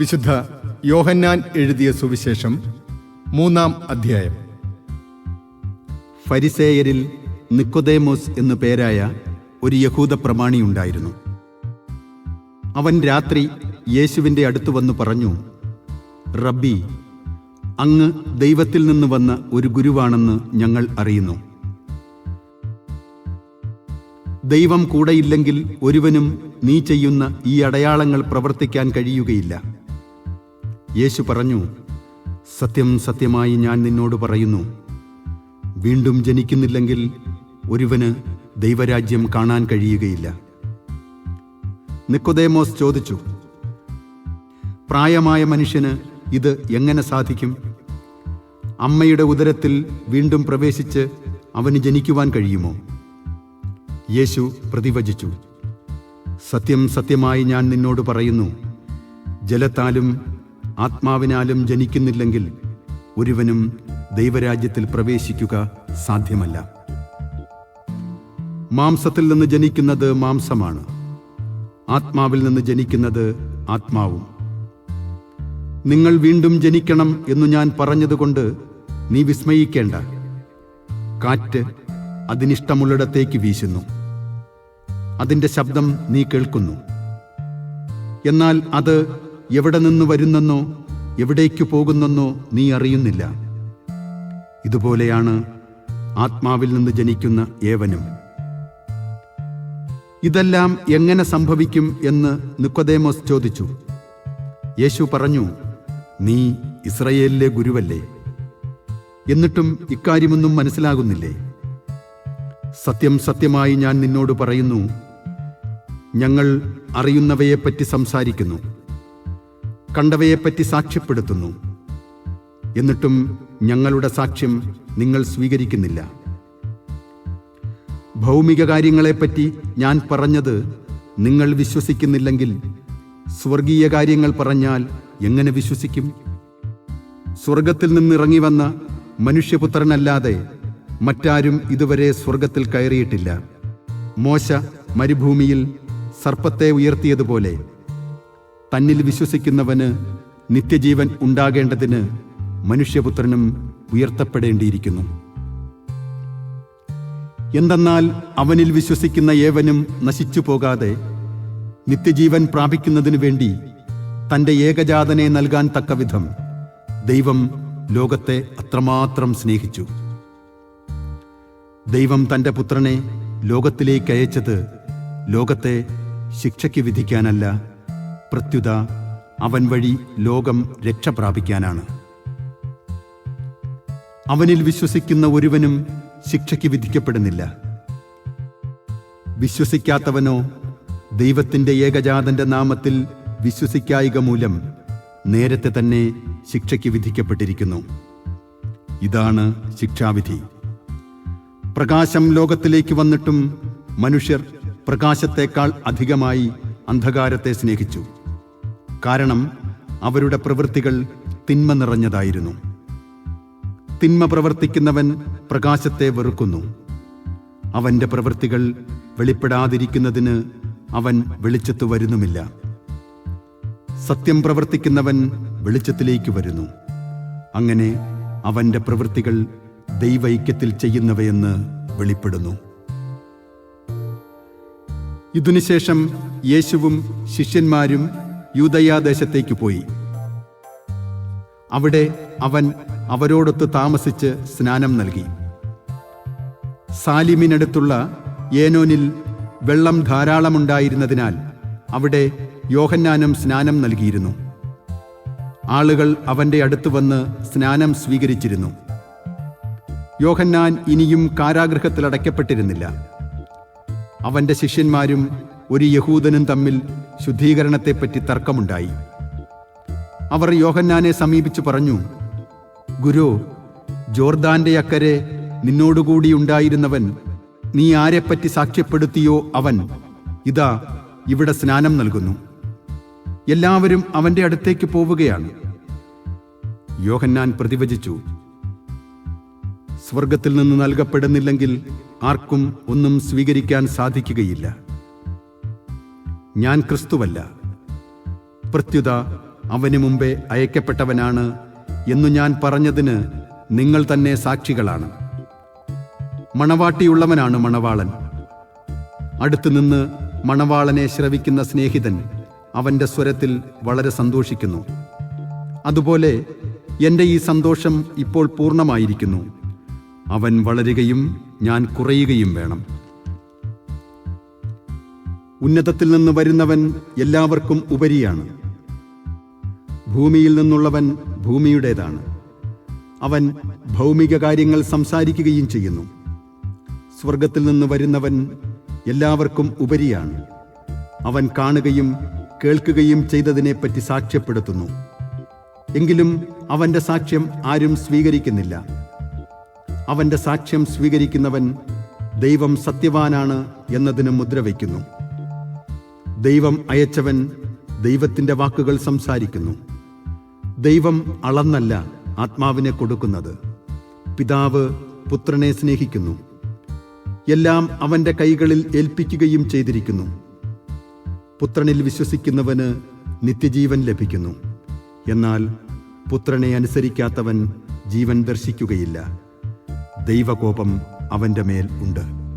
വിശുദ്ധ യോഹന്നാൻ എഴുതിയ സുവിശേഷം മൂന്നാം അധ്യായം. ഫരിസേയരിൽ നിക്കോദേമോസ് എന്നു പേരായ ഒരു യഹൂദ പ്രമാണിയുണ്ടായിരുന്നു അവൻ രാത്രി യേശുവിന്റെ അടുത്ത് വന്ന് പറഞ്ഞു റബ്ബി അങ്ങ് ദൈവത്തിൽ നിന്ന് വന്ന ഒരു ഗുരുവാണെന്ന് ഞങ്ങൾ അറിയുന്നു. ദൈവം കൂടെയില്ലെങ്കിൽ ഒരുവനും നീ ചെയ്യുന്ന ഈ അടയാളങ്ങൾ പ്രവർത്തിക്കാൻ കഴിയുകയില്ല. യേശു പറഞ്ഞു സത്യം സത്യമായി ഞാൻ നിന്നോട് പറയുന്നു. വീണ്ടും ജനിക്കുന്നില്ലെങ്കിൽ ഒരുവന് ദൈവരാജ്യം കാണാൻ കഴിയുകയില്ല. നിക്കോദേമോസ് ചോദിച്ചു പ്രായമായ മനുഷ്യന് ഇത് എങ്ങനെ സാധിക്കും? അമ്മയുടെ ഉദരത്തിൽ വീണ്ടും പ്രവേശിച്ച് അവന് ജനിക്കുവാൻ കഴിയുമോ? യേശു പ്രതിവചിച്ചു സത്യം സത്യമായി ഞാൻ നിന്നോട് പറയുന്നു. ജലത്താലും ആത്മാവിനാലും ജനിക്കുന്നില്ലെങ്കിൽ ഒരുവനും ദൈവരാജ്യത്തിൽ പ്രവേശിക്കുക സാധ്യമല്ല. മാംസത്തിൽ നിന്ന് ജനിക്കുന്നത് മാംസമാണ്. ആത്മാവിൽ നിന്ന് ജനിക്കുന്നത് ആത്മാവും. നിങ്ങൾ വീണ്ടും ജനിക്കണം എന്നു ഞാൻ പറഞ്ഞതുകൊണ്ട് നീ വിസ്മയിക്കേണ്ട. കാറ്റ് അതിനിഷ്ടമുള്ളിടത്തേക്ക് വീശുന്നു. അതിന്റെ ശബ്ദം നീ കേൾക്കുന്നു. എന്നാൽ അത് എവിടെ നിന്ന് വരുന്നെന്നോ എവിടേക്ക് പോകുന്നെന്നോ നീ അറിയുന്നില്ല. ഇതുപോലെയാണ് ആത്മാവിൽ നിന്ന് ജനിക്കുന്ന ഏവനും. ഇതെല്ലാം എങ്ങനെ സംഭവിക്കും എന്ന് നിക്കോദേമോസ് ചോദിച്ചു. യേശു പറഞ്ഞു നീ ഇസ്രയേലിലെ ഗുരുവല്ലേ? എന്നിട്ടും ഇക്കാര്യമൊന്നും മനസ്സിലാകുന്നില്ലേ? സത്യം സത്യമായി ഞാൻ നിന്നോട് പറയുന്നു ഞങ്ങൾ അറിയുന്നവയെപ്പറ്റി സംസാരിക്കുന്നു. കണ്ടവയെപ്പറ്റി സാക്ഷ്യപ്പെടുത്തുന്നു. എന്നിട്ടും ഞങ്ങളുടെ സാക്ഷ്യം നിങ്ങൾ സ്വീകരിക്കുന്നില്ല. ഭൗമിക കാര്യങ്ങളെപ്പറ്റി ഞാൻ പറഞ്ഞത് നിങ്ങൾ വിശ്വസിക്കുന്നില്ലെങ്കിൽ സ്വർഗീയ കാര്യങ്ങൾ പറഞ്ഞാൽ എങ്ങനെ വിശ്വസിക്കും? സ്വർഗത്തിൽ നിന്നിറങ്ങി വന്ന മനുഷ്യപുത്രനല്ലാതെ മറ്റാരും ഇതുവരെ സ്വർഗത്തിൽ കയറിയിട്ടില്ല. മോശ മരുഭൂമിയിൽ സർപ്പത്തെ ഉയർത്തിയതുപോലെ തന്നിൽ വിശ്വസിക്കുന്നവന് നിത്യജീവൻ ഉണ്ടാകേണ്ടതിന് മനുഷ്യപുത്രനും ഉയർത്തപ്പെടേണ്ടിയിരിക്കുന്നു. എന്തെന്നാൽ അവനിൽ വിശ്വസിക്കുന്ന ഏവനും നശിച്ചു പോകാതെ നിത്യജീവൻ പ്രാപിക്കുന്നതിനു വേണ്ടി തന്റെ ഏകജാതനെ നൽകാൻ തക്കവിധം ദൈവം ലോകത്തെ അത്രമാത്രം സ്നേഹിച്ചു. ദൈവം തന്റെ പുത്രനെ ലോകത്തിലേക്ക് അയച്ചത് ലോകത്തെ ശിക്ഷയ്ക്ക് വിധിക്കാനല്ല പ്രത്യുത അവൻ വഴി ലോകം രക്ഷ പ്രാപിക്കാനാണ്. അവനിൽ വിശ്വസിക്കുന്ന ഒരുവനും ശിക്ഷയ്ക്ക് വിധിക്കപ്പെടുന്നില്ല. വിശ്വസിക്കാത്തവനോ ദൈവത്തിന്റെ ഏകജാതന്റെ നാമത്തിൽ വിശ്വസിക്കായിക മൂലം നേരത്തെ തന്നെ ശിക്ഷയ്ക്ക് വിധിക്കപ്പെട്ടിരിക്കുന്നു. ഇതാണ് ശിക്ഷാവിധി. പ്രകാശം ലോകത്തിലേക്ക് വന്നിട്ടും മനുഷ്യർ പ്രകാശത്തേക്കാൾ അധികമായി അന്ധകാരത്തെ സ്നേഹിച്ചു. കാരണം അവരുടെ പ്രവൃത്തികൾ തിന്മ നിറഞ്ഞതായിരുന്നു. തിന്മ പ്രവർത്തിക്കുന്നവൻ പ്രകാശത്തെ വെറുക്കുന്നു. അവന്റെ പ്രവൃത്തികൾ വെളിപ്പെടാതിരിക്കുന്നതിന് അവൻ വെളിച്ചത്ത് വരുന്നുമില്ല. സത്യം പ്രവർത്തിക്കുന്നവൻ വെളിച്ചത്തിലേക്ക് വരുന്നു. അങ്ങനെ അവന്റെ പ്രവൃത്തികൾ ദൈവൈക്യത്തിൽ ചെയ്യുന്നവയെന്ന് വെളിപ്പെടുന്നു. ഇതിനുശേഷം യേശുവും ശിഷ്യന്മാരും യൂതയാദേശത്തേക്ക് പോയി. അവിടെ അവൻ അവരോടൊത്ത് താമസിച്ച് സ്നാനം നൽകി. സാലിമിനടുത്തുള്ള ഏനോനിൽ വെള്ളം ധാരാളമുണ്ടായിരുന്നതിനാൽ അവിടെ യോഹന്നാനും സ്നാനം നൽകിയിരുന്നു. ആളുകൾ അവന്റെ അടുത്ത് വന്ന് സ്നാനം സ്വീകരിച്ചിരുന്നു. യോഹന്നാൻ ഇനിയും കാരാഗൃഹത്തിൽ അടയ്ക്കപ്പെട്ടിരുന്നില്ല അവന്റെ ശിഷ്യന്മാരും ഒരു യഹൂദനും തമ്മിൽ ശുദ്ധീകരണത്തെപ്പറ്റി തർക്കമുണ്ടായി. അവർ യോഹന്നാനെ സമീപിച്ചു പറഞ്ഞു ഗുരു ജോർദാന്റെ അക്കരെ നിന്നോടുകൂടി ഉണ്ടായിരുന്നവൻ നീ ആരെപ്പറ്റി സാക്ഷ്യപ്പെടുത്തിയോ അവൻ? ഇതാ ഇവിടെ സ്നാനം നൽകുന്നു. എല്ലാവരും അവന്റെ അടുത്തേക്ക് പോവുകയാണ്. യോഹന്നാൻ പ്രതിവചിച്ചു സ്വർഗത്തിൽ നിന്ന് നൽകപ്പെടുന്നില്ലെങ്കിൽ ആർക്കും ഒന്നും സ്വീകരിക്കാൻ സാധിക്കുകയില്ല. ഞാൻ ക്രിസ്തുവല്ല. പ്രത്യുത അവന് മുമ്പേ അയക്കപ്പെട്ടവനാണ് എന്നു ഞാൻ പറഞ്ഞതിന് നിങ്ങൾ തന്നെ സാക്ഷികളാണ്. മണവാട്ടിയുള്ളവനാണ് മണവാളൻ. അടുത്തുനിന്ന് മണവാളനെ ശ്രവിക്കുന്ന സ്നേഹിതൻ അവന്റെ സ്വരത്തിൽ വളരെ സന്തോഷിക്കുന്നു. അതുപോലെ എന്റെ ഈ സന്തോഷം ഇപ്പോൾ പൂർണമായിരിക്കുന്നു. അവൻ വളരുകയും ഞാൻ കുറയുകയും വേണം. ഉന്നതത്തിൽ നിന്ന് വരുന്നവൻ എല്ലാവർക്കും ഉപരിയാണ്. ഭൂമിയിൽ നിന്നുള്ളവൻ ഭൂമിയുടേതാണ്. അവൻ ഭൗമിക കാര്യങ്ങൾ സംസാരിക്കുകയും ചെയ്യുന്നു. സ്വർഗത്തിൽ നിന്ന് വരുന്നവൻ എല്ലാവർക്കും ഉപരിയാണ്. അവൻ കാണുകയും കേൾക്കുകയും ചെയ്തതിനെപ്പറ്റി സാക്ഷ്യപ്പെടുത്തുന്നു. എങ്കിലും അവന്റെ സാക്ഷ്യം ആരും സ്വീകരിക്കുന്നില്ല. അവന്റെ സാക്ഷ്യം സ്വീകരിക്കുന്നവൻ ദൈവം സത്യവാനാണ് എന്നതിന് മുദ്ര വയ്ക്കുന്നു. ദൈവം അയച്ചവൻ ദൈവത്തിന്റെ വാക്കുകൾ സംസാരിക്കുന്നു. ദൈവം അളന്നല്ല ആത്മാവിനെ കൊടുക്കുന്നത്. പിതാവ് പുത്രനെ സ്നേഹിക്കുന്നു. എല്ലാം അവന്റെ കൈകളിൽ ഏൽപ്പിക്കുകയും ചെയ്തിരിക്കുന്നു. പുത്രനിൽ വിശ്വസിക്കുന്നവന് നിത്യജീവൻ ലഭിക്കുന്നു. എന്നാൽ പുത്രനെ അനുസരിക്കാത്തവൻ ജീവൻ ദർശിക്കുകയില്ല. ദൈവകോപം അവന്റെ മേൽ ഉണ്ട്.